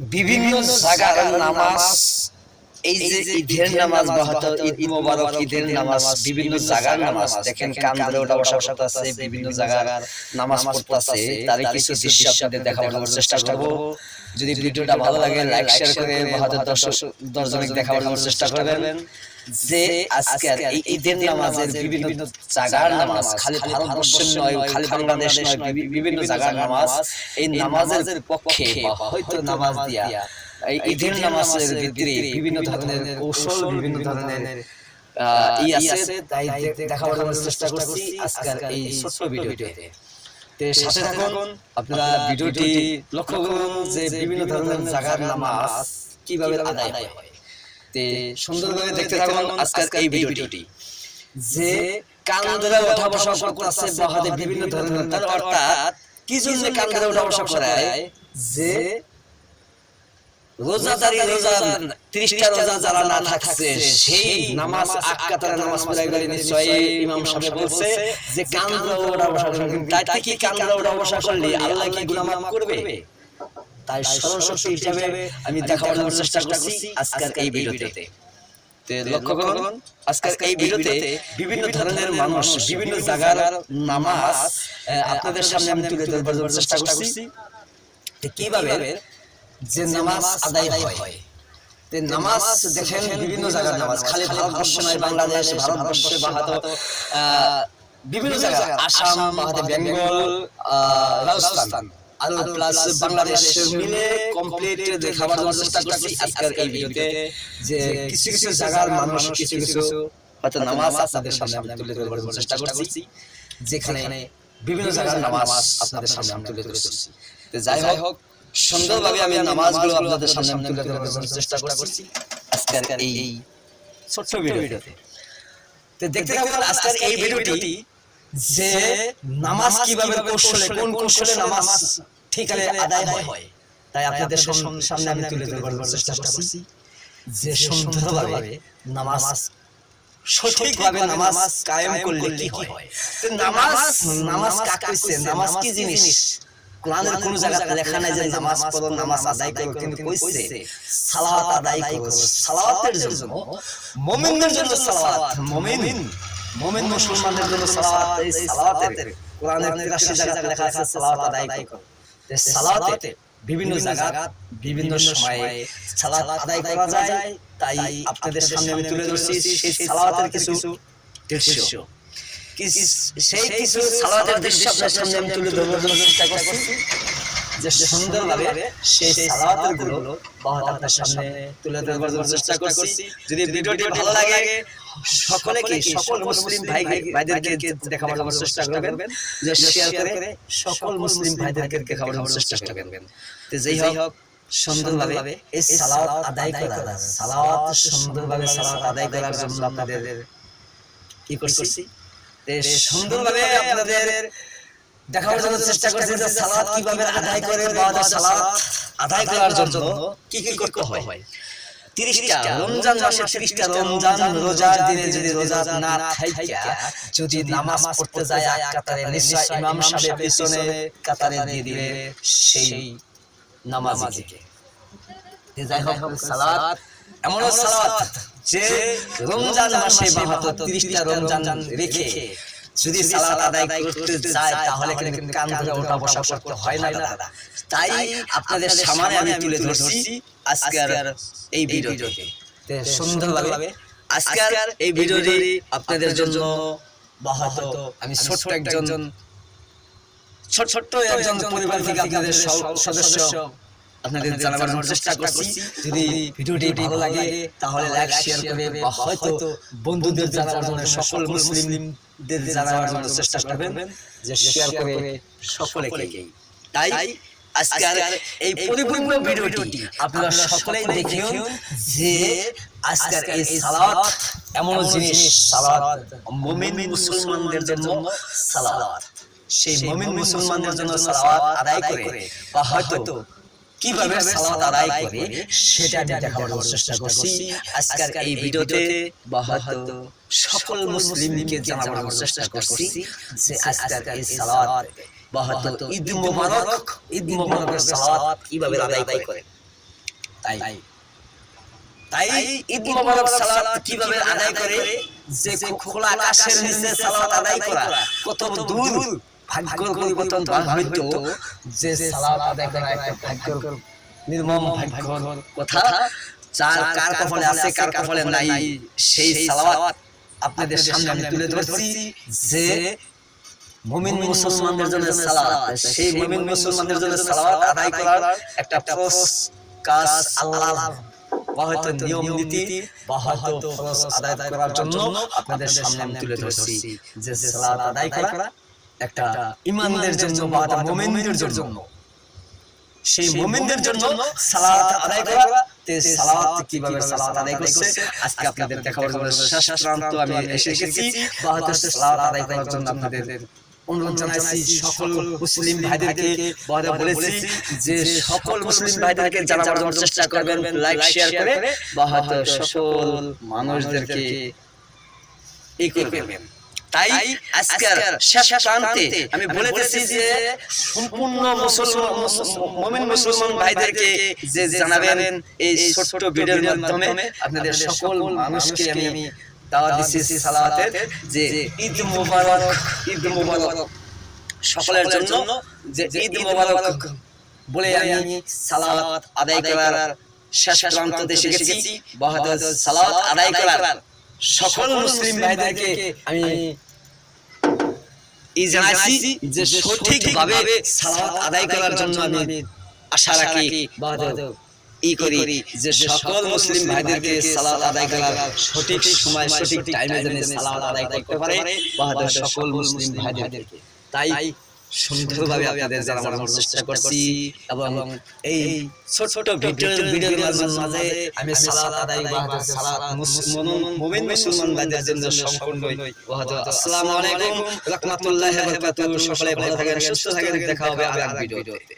বিভিন্ন জায়গার নামাজ এই যে ঈদের নামাজ বা হয়তো ঈদ মোবারক ঈদের নামাজ বিভিন্ন জায়গার নামাজ দেখেন কান্দ্রে ওটা বসা বসা আছে বিভিন্ন জায়গার নামাজ পড়তে আছে তার কিছু দৃশ্য আপনাদের দেখাবার চেষ্টা করব। যদি ভিডিওটা ভালো লাগে লাইক শেয়ার করে বা হয়তো দর্শক দশজনকে দেখাবার চেষ্টা করবেন। যে আজকের এই ঈদের নামাজের বিভিন্ন জায়গার নামাজ খালি ভারতবর্ষের নয় খালি বাংলাদেশ নয় বিভিন্ন জায়গার নামাজ এই নামাজের পক্ষে হয়তো নামাজ দিয়া। এই ঈদের নামাজের ভিতরে বিভিন্ন ধরনের কৌশল বিভিন্ন ধরনের ই আছে তাই দেখাবার চেষ্টা করছি আজকের এই ছোট্ট সাথে থাকুন আপনারা ভিডিওটি লক্ষ্য করুন যে বিভিন্ন ধরনের জায়গার নামাজ কীভাবে আদায় হয়। তে সুন্দরভাবে দেখতে থাকুন আজকের এই ভিডিওটি। যে কান ধরে ওঠা বসা করতেছে বা হাতে বিভিন্ন ধরনের তার অর্থাৎ কি জন্য কান ধরে ওঠা বসা করায়? যে রোজাদারি রোজা ত্রিশটা রোজা যারা না থাকছে সেই নামাজ আক্কাতারা নামাজ পড়াই গেলে নিশ্চয় ইমাম সাহেব বলছে যে কান ধরে ওঠা বসা করবেন? তাই কি কান ধরে ওঠা বসা করলে আল্লাহ কি গুনাহ মাফ করবে? তাই স্মরণশক্তি হিসাবে আমি দেখাবার চেষ্টা করছি আজকের এই ভিডিওতে। লক্ষ্য করুন আজকের এই ভিডিওতে বিভিন্ন ধরনের মানুষ বিভিন্ন জায়গার নামাজ আপনাদের সামনে আমি তুলে চেষ্টা করছি। কীভাবে যে নামাজ আদায় হয়? নামাজ দেখেন বিভিন্ন জায়গার নামাজ। খালি ভারতবর্ষ নয় বাংলাদেশ ভারতবর্ষে বা আহ, বিভিন্ন জায়গা আসাম বেঙ্গল রাজস্থান। আর প্লাস বাংলাদেশ মিলে কমপ্লিট দেখাবার জন্য চেষ্টা করছি আজকের এই ভিডিওতে। যে কিছু কিছু জায়গার মানুষ কিছু কিছু হয়তো নামাজ আপনাদের সামনে আমি তুলে ধরবার চেষ্টা করছি। যেখানে বিভিন্ন জায়গার নামাজ আপনাদের সামনে আমি তুলে ধরেছি। যাই হোক সুন্দরভাবে আমি নামাজগুলো আপনাদের সামনে আমি তুলে ধরবার চেষ্টা করছি আজকের এই ছোট্ট ভিডিওতে। তো দেখতে থাকুন আজকের এই ভিডিওটি। যে নামাজ কীভাবে কৌশলে কোন কৌশলে নামাজ ঠিকালে আদায় হয়। তাই আপনাদের সামনে আমি তুলে ধরবার চেষ্টা করছি। যে সুন্দরভাবে নামাজ সঠিকভাবে নামাজ কায়েম করলে কি হয়? নামাজ নামাজ কাকে কইছে? নামাজ কি জিনিস? কোরআনের কোন জায়গায় লেখা নাই যে নামাজ পড়ো নামাজ আদায় করো কিন্তু কইছে সালাওয়াত আদায় করো। সালাওয়াতের জন্য মুমিনদের জন্য সালাওয়াত। মুমিন। মুমিন মুসলমানদের জন্য সালাওয়াত এই সালাওয়াতের কোরআনের 83 জায়গায় লেখা আছে সালাওয়াত আদায় করো। তো সালাওয়াতে বিভিন্ন জায়গা বিভিন্ন সময়ে সালাত আদায় করা যায়। তাই আপনাদের সামনে আমি তুলে ধরছি সেই সালাওয়াতের কিছু দৃশ্য। সেই কিছু সালাতের দৃশ্য আপনার সামনে আমি তুলে জন্য চেষ্টা করছি। যে সুন্দরভাবে সেই সালাতেরগুলো আপনার সামনে তুলে জন্য চেষ্টা করছি। যদি ভিডিওটি ভালো লাগে সকলে কি সকল মুসলিম ভাই ভাইদেরকে দেখাবার জন্য চেষ্টা করবেন যে শেয়ার করে সকল মুসলিম ভাইদেরকে দেখাবার জন্য চেষ্টা করবেন। তো যেই হোক সুন্দরভাবে এই সালাওয়াত আদায় করা সালাওয়াত সুন্দরভাবে সালাওয়াত আদায় করার জন্য আপনাদের কি করছি? সুন্দরভাবে আপনাদের দেখাবার জন্য চেষ্টা করছি যে সালাত কীভাবে আদায় করে বা যে সালাত আদায় করার জন্য কি কি করতে হয়? তিরিশটা রমজান মাসে তিরিশটা রমজান রোজার দিনে যদি রোজা না থাইকা যদি নামাজ পড়তে যায় এক কাতারে নিশ্চয় ইমাম সাহেব পিছনে কাতারে দিয়ে দিবে সেই নামাজিকে। যাই হোক সালাত এমন সালাত যে রমজান মাসে বা তিরিশটা রমজান রেখে যদি সালাত আদায় করতে যায় তাহলে কিন্তু কান ধরে ওঠা বসা করতে হয় না দাদা। তাই আপনাদের সামনে আমি তুলে ধরছি আজকের এই ভিডিওতে সুন্দরভাবে আজকের এই ভিডিওটি আপনাদের জন্য হয়তো আমি ছোট্ট একজন ছোট ছোট্ট একজন পরিবার থেকে আপনাদের সদস্য আপনাদের জানাবার চেষ্টা করছি। যদি ভিডিওটি ভালো লাগে তাহলে লাইক শেয়ার করে বা হয়তো বন্ধুদের জানাবার জন্য সকল মুসলিমদের জানাবার জন্য চেষ্টা করবেন যে শেয়ার করে সকলেকে তাই আজকের এই পরিপূর্ণ ভিডিওটি আপনারা সকলেই দেখুন যে আজকের এই সালাত এমন জিনিস সালাত মুমিন মুসলমানদের জন্য সালাত। সেই মুমিন মুসলমানদের জন্য সালাত আদায় করে বা হয়তো কীভাবে সালাত আদায় করে সেটা আমি দেখাবার চেষ্টা করছি। আজকের এই ভিডিওতে বা হয়তো সকল মুসলিমকে জানাবার চেষ্টা করছি যে আজকের এই সালাত বা হয়তো ঈদ মোবারক ঈদ মোবারকের সালাত কীভাবে আদায় করে তাই। তাই। ঈদ মোবারক সালাত কীভাবে আদায় করে যে খোলা আকাশের নিচে সালাত আদায় করা কত দূর? ভাগ্যর পরিবর্তন বা হয়তো যে সালাত আদায় করা একটা ভাগ্যর নির্মম ভাগ্যর কথা চার কার কপালে আছে কার কপালে নাই সেই সালাওয়াত আপনাদের সামনে আমি তুলে ধরছি যে মুমিন মুসলমানদের জন্য সালাওয়াত সেই মুমিন মুসলমানদের জন্য সালাওয়াত আদায় করার একটা ফরজ কাজ আল্লাহ বা হয়তো নিয়ম নীতি বা হয়তো ফরজ আদায় করার জন্য আপনাদের সামনে আমি তুলে ধরছি যে সালাওয়াত আদায় করা একটা ইমানদের জন্য বা একটা মুমিনদের জন্য। সেই মুমিনদের জন্য সালাত আদায় করা তে সালাত কীভাবে সালাত আদায় করছে আজকে আপনাদের দেখাবার জন্য শেষ প্রান্ত আমি এসে গেছি বা সালাত আদায় করার জন্য আপনাদের অনুরোধ জানাইছি সকল মুসলিম ভাইদেরকে বা বলেছি যে সকল মুসলিম ভাইদেরকে জানাবার জন্য চেষ্টা করবেন লাইক শেয়ার করে বা হয়তো সকল মানুষদেরকে এই করবেন। তাই আজকের শেষ প্রান্তে আমি বলে দিচ্ছি যে সম্পূর্ণ মুসলমান মুমিন মুসলমান ভাইদেরকে যে জানাবেন এই ছোট্ট ভিডিওর মাধ্যমে আপনাদের সকল মানুষকে আমি দাওয়াত দিচ্ছি সালাওয়াতের যে ঈদ মোবারক ঈদ মোবারক সকলের জন্য যে ঈদ মোবারক বলে আমি সালাত আদায় করার শেষ প্রান্ত দেশে গেছি। বাহাদুর সালাওয়াত আদায় করার সকল মুসলিম ভাইদেরকে আমি এই জানাইছি যে সঠিকভাবে সালাত আদায় করার জন্য আমি আশা রাখি ই করি যে সকল মুসলিম ভাইদেরকে সালাত আদায় করার সঠিক সময় সঠিক টাইমে যেন সালাত আদায় করতে পারে সকল মুসলিম ভাইদেরকে। তাই সুন্দরভাবে আপনাদের জানানোর চেষ্টা করছি এবং এই ছোট ছোট ভিডিও ভিডিওর মাঝে আমি সালাত আদায় বা সালাত মুমিন মুসলমান ভাইদের জন্য সম্পূর্ণ আসসালামু আলাইকুম। রাহমাতুল্লাহি ওয়া বারাকাতুহু। সকলে ভালো থাকেন সুস্থ থাকেন। দেখা হবে আর ভিডিওতে।